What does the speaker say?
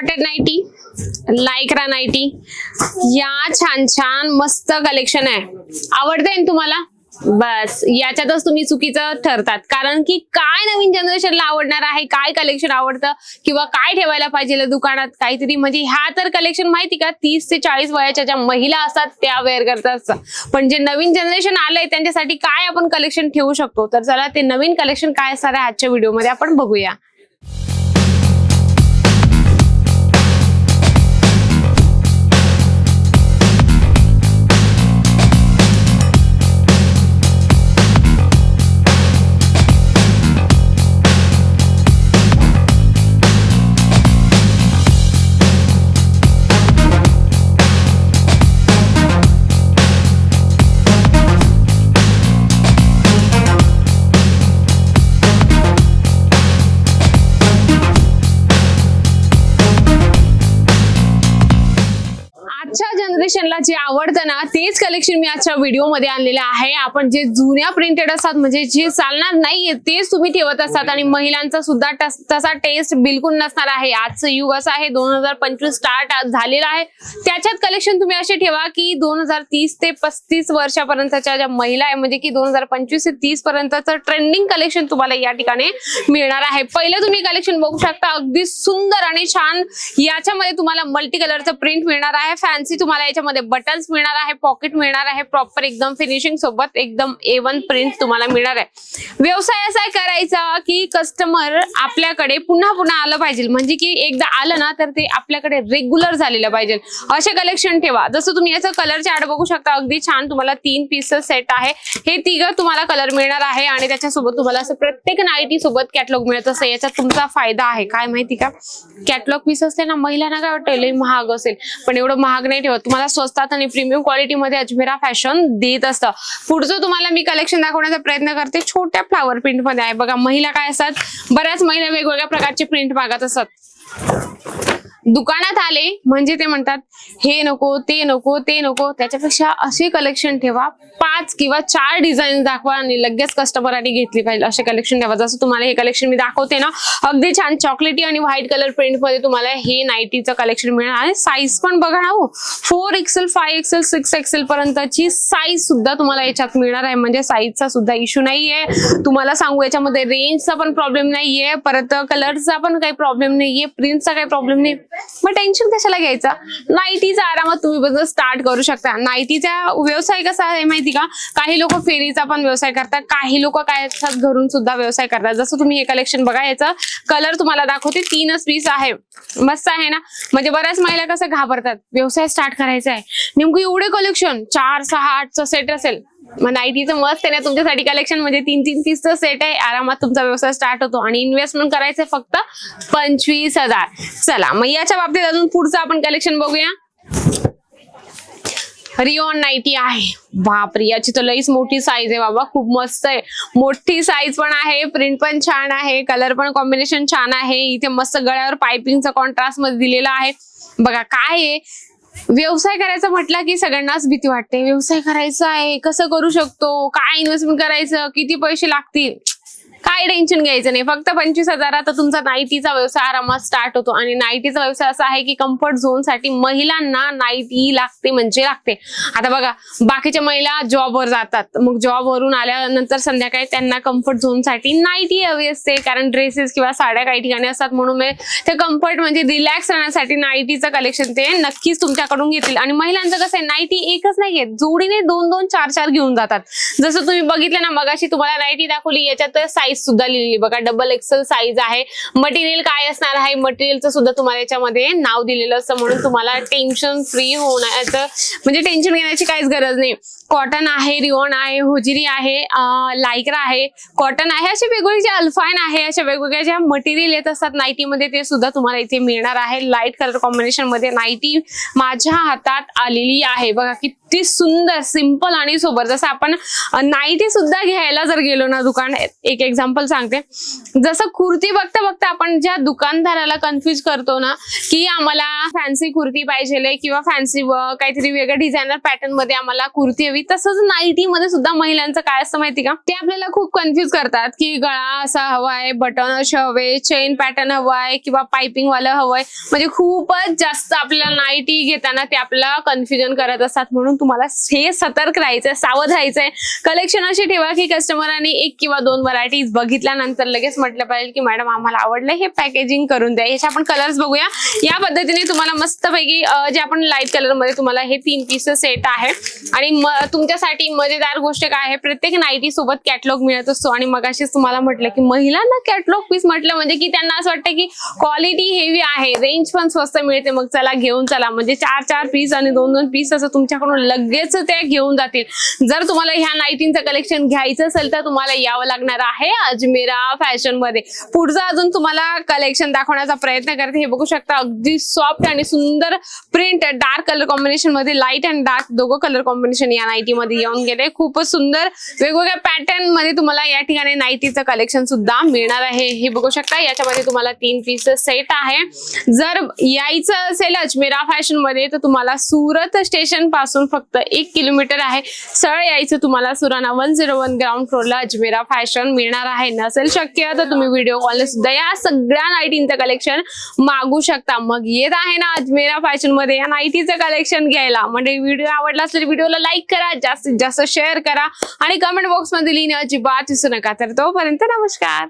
Cotton ninety lycra ninety या छान छान मस्त कलेक्शन आहे. आवडते ना तुम्हाला? बस याच्यातच तुम्ही चुकीचं ठरतात. कारण की काय नवीन जनरेशनला आवडणार आहे काय कलेक्शन आवडतं किंवा काय ठेवायला पाहिजे दुकानात? काहीतरी म्हणजे ह्या तर कलेक्शन माहिती का? तीस ते चाळीस वयाच्या ज्या महिला असतात त्या वेअर करतात. पण जे नवीन जनरेशन आलंय त्यांच्यासाठी काय आपण कलेक्शन ठेवू शकतो? तर चला ते नवीन कलेक्शन काय असणार आहे आजच्या व्हिडिओमध्ये आपण बघूया. जनरेशनला जे आवडतं ना तेच कलेक्शन मी आजच्या व्हिडिओमध्ये आणलेलं आहे. आपण जे जुन्या प्रिंटेड असतात म्हणजे जे चालणार नाहीये तेच तुम्ही ठेवत असतात. आणि महिलांचा सुद्धा तसा टेस्ट बिलकुल नसणार आहे. आजचं युग असं आहे दोन हजार पंचवीस स्टार्ट झालेलं आहे. त्याच्यात कलेक्शन तुम्ही असे ठेवा की दोन हजार तीस ते पस्तीस वर्षापर्यंतच्या ज्या महिला आहे म्हणजे की दोन हजार पंचवीस ते तीस पर्यंतचं ट्रेंडिंग कलेक्शन तुम्हाला या ठिकाणी मिळणार आहे. पहिलं तुम्ही कलेक्शन बघू शकता अगदी सुंदर आणि छान. याच्यामध्ये तुम्हाला मल्टी कलरचं प्रिंट मिळणार आहे. फॅन्सी तुम्हाला याच्यामध्ये बटन्स मिळणार आहे पॉकेट मिळणार आहे प्रॉपर एकदम फिनिशिंग सोबत एकदम ए वन प्रिंट तुम्हाला मिळणार आहे. व्यवसाय असा करायचा की कस्टमर आपल्याकडे पुन्हा पुन्हा आलं पाहिजे. म्हणजे की एकदा आलं ना तर ते आपल्याकडे रेग्युलर झालेलं पाहिजे. असे कलेक्शन ठेवा. जसं तुम्ही याचं कलर चार्ट बघू शकता अगदी छान तुम्हाला तीन पीसेस सेट आहे. हे तिघं तुम्हाला कलर मिळणार आहे आणि त्याच्यासोबत तुम्हाला असं प्रत्येक नाईटी सोबत कॅटलॉग मिळत असं याचा तुमचा फायदा आहे. काय माहिती का? कॅटलॉग पीस असते ना महिलांना काय वाटतं? लय महाग असेल. पण एवढं महाग नाही ठेवत. तुम्हाला स्वस्तात आणि प्रीमियम क्वालिटीमध्ये अजमेरा फॅशन देत असतं. पुढचं तुम्हाला मी कलेक्शन दाखवण्याचा प्रयत्न करते. छोट्या फ्लावर प्रिंटमध्ये आहे. बघा महिला काय असतात? बऱ्याच महिला वेगवेगळ्या प्रकारचे प्रिंट मागत असतात. दुकानात आले म्हणजे ते म्हणतात हे नको ते नको ते नको. त्याच्यापेक्षा असे कलेक्शन ठेवा पाच किंवा चार डिझाईन दाखवा आणि लगेच कस्टमरांनी घेतली पाहिजे. असे कलेक्शन ठेवा. जसं तुम्हाला हे कलेक्शन मी दाखवते ना अगदी छान चॉकलेटी आणि व्हाईट कलर प्रिंटमध्ये तुम्हाला हे नाईटीचं कलेक्शन मिळणार आणि साईज पण बघा ना हो. Four XL five XL six XL पर्यंतची साईज सुद्धा तुम्हाला याच्यात मिळणार आहे. म्हणजे साईजचा सुद्धा इश्यू नाहीये. तुम्हाला सांगू याच्यामध्ये रेंजचा पण प्रॉब्लेम नाहीये. परत कलरचा पण काही प्रॉब्लेम नाहीये. प्रिंटचा काही प्रॉब्लेम नाही. मग टेन्शन कशाला घ्यायचा? नाईटीचा आरामात तुम्ही बिझनेस स्टार्ट करू शकता. नाईटीचा व्यवसाय कसा आहे माहिती का? काही लोक फेरीचा पण व्यवसाय करतात. काही लोक काय असतात घरून सुद्धा व्यवसाय करतात. जसं तुम्ही हे कलेक्शन बघा याचं कलर तुम्हाला दाखवते. तीनच पीस आहे. मस्त आहे ना? म्हणजे बऱ्याच महिला कसं घाबरतात. व्यवसाय स्टार्ट करायचा आहे. नेमकं एवढे कलेक्शन चार सहा आठचं सेट असेल. मग नाईटीचं मस्त आहे ना तुमच्यासाठी कलेक्शन म्हणजे तीन तीन पीसचं सेट आहे. आरामात तुमचा व्यवसाय स्टार्ट होतो. आणि इन्व्हेस्टमेंट करायचं फक्त पंचवीस हजार. चला मग याच्या बाबतीत अजून पुढचं आपण कलेक्शन बघूया. रिओन नाईटी आहे. बापरे याची तर लईच मोठी साईज आहे बाबा. खूप मस्त आहे. मोठी साईज पण आहे प्रिंट पण छान आहे कलर पण कॉम्बिनेशन छान आहे. इथे मस्त गळ्यावर पायपिंगचा कॉन्ट्रास्टमध्ये दिलेला आहे. बघा काय आहे? व्यवसाय करायचा म्हटलं की सगळ्यांनाच भीती वाटते. व्यवसाय करायचा आहे कसं करू शकतो? काय इन्व्हेस्टमेंट करायचं? किती पैसे लागतील? काय टेन्शन घ्यायचं नाही. फक्त पंचवीस हजारात तुमचा नाईटीचा व्यवसाय आरामात स्टार्ट होतो. आणि नाईटीचा व्यवसाय असा आहे की कम्फर्ट झोनसाठी महिलांना नाईटी लागते म्हणजे लागते. आता बघा बाकीच्या महिला जॉबवर जातात. मग जॉबवरून आल्यानंतर संध्याकाळी त्यांना कम्फर्ट झोनसाठी नाईटी हवी असते. कारण ड्रेसेस किंवा साड्या काही ठिकाणी असतात म्हणून मी ते कम्फर्ट म्हणजे रिलॅक्स राहण्यासाठी नाईटीचं कलेक्शन ते नक्कीच तुमच्याकडून घेतील. आणि महिलांचं कसं आहे नाईटी एकच नाही घेत जोडीने दोन दोन चार चार घेऊन जातात. जसं तुम्ही बघितलं ना मगाशी तुम्हाला नाईटी दाखवली याच्यात साईज सुद्धा लिहिली बघा डबल एक्सेल साईज आहे. मटेरियल काय असणार आहे? मटेरियलचं सुद्धा तुम्हाला याच्यामध्ये नाव दिलेलं असतं. म्हणून तुम्हाला टेन्शन फ्री होण्याचं म्हणजे टेन्शन घेण्याची काहीच गरज नाही. कॉटन आहे रिओन आहे होजिरी आहे लायक्रा आहे. कॉटन आहे असे वेगवेगळे जे अल्फाईन आहे अशा वेगवेगळ्या ज्या मटेरियल येत असतात नाईटीमध्ये ते सुद्धा तुम्हाला इथे मिळणार आहे. लाइट कलर कॉम्बिनेशनमध्ये नाईटी माझ्या हातात आलेली आहे. बघा किती ती सुंदर सिंपल आणि सोबर. जसं आपण नाईटी सुद्धा घ्यायला जर गेलो ना दुकान एक एक्झाम्पल सांगते. जसं कुर्ती बघता बघता आपण ज्या दुकानदाराला कन्फ्युज करतो ना की आम्हाला फॅन्सी कुर्ती पाहिजे किंवा फॅन्सी काहीतरी वेगळ्या डिझायनर पॅटर्नमध्ये आम्हाला कुर्ती हवी तसंच नाईटी मध्ये सुद्धा महिलांचं काय असतं माहिती का? ते आपल्याला खूप कन्फ्युज करतात की गळा असा हवाय बटन असे हवे चेन पॅटर्न हवाय किंवा पायपिंग वाला हवंय. म्हणजे खूपच जास्त आपल्याला नाईटी घेताना ते आपल्याला कन्फ्युजन करत असतात. म्हणून तुम्हाला हे सतर्क राहायचंय सावध राहायचंय. कलेक्शन अशी ठेवा की कस्टमरांनी एक किंवा दोन व्हरायटीज बघितल्यानंतर लगेच म्हटलं पाहिजे की मॅडम आम्हाला आवडलं हे पॅकेजिंग करून द्या. याचे आपण कलर्स बघूया. या पद्धतीने तुम्हाला मस्तपैकी जे आपण लाइट कलरमध्ये तुम्हाला हे तीन पीस सेट आहे आणि तुमच्यासाठी मजेदार गोष्ट काय आहे? प्रत्येक नाईटी सोबत कॅटलॉग मिळत असतो. आणि मगाशीच तुम्हाला म्हटलं की महिलांना कॅटलॉग पीस म्हटलं म्हणजे की त्यांना असं वाटतं की क्वालिटी हेवी आहे. रेंज पण स्वस्त मिळते. मग चला घेऊन चला. म्हणजे चार चार पीस आणि दोन दोन पीस असं तुमच्याकडून लगेच ते घेऊन जातील. जर तुम्हाला ह्या नाईटींचं कलेक्शन घ्यायचं असेल तर तुम्हाला यावं लागणार आहे अजमेरा फॅशनमध्ये. पुढचं अजून तुम्हाला कलेक्शन दाखवण्याचा प्रयत्न करते. हे बघू शकता अगदी सॉफ्ट आणि सुंदर प्रिंट डार्क कलर कॉम्बिनेशनमध्ये लाइट अँड डार्क दोघं कलर कॉम्बिनेशन या नाईटी मध्ये येऊन गेले. खूपच सुंदर वेगवेगळ्या पॅटर्नमध्ये तुम्हाला या ठिकाणी नाईटीचं कलेक्शन सुद्धा मिळणार आहे. हे बघू शकता याच्यामध्ये तुम्हाला तीन पीस सेट आहे. जर यायचं असेल अजमेरा फॅशनमध्ये तर तुम्हाला सुरत स्टेशनपासून फक्त फक्त एक किलोमीटर आहे. सरळ यायचं तुम्हाला Surana one zero one ground फ्लोरला Ajmera fashion मिळणार आहे. नसेल शक्य तर तुम्ही व्हिडिओ कॉलने सुद्धा या सगळ्या नाईटींचं कलेक्शन मागू शकता. मग येत आहे ना अजमेरा फॅशनमध्ये या नाईटीचं कलेक्शन घ्यायला. म्हणजे व्हिडिओ आवडला असेल व्हिडिओला लाईक करा. जास्तीत जास्त शेअर करा. आणि कमेंट बॉक्समध्ये लिहिणं अजिबात विसरू नका. तर तोपर्यंत नमस्कार.